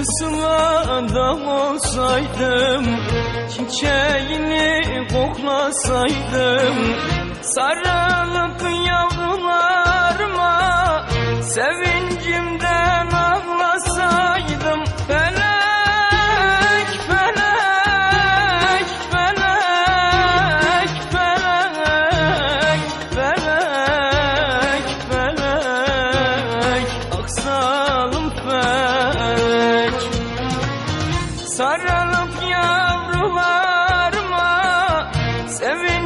Karşısına adam olsaydım Çiçeğini koklasaydım Sarılıp yav Sarılıp yavrularıma Sevincimden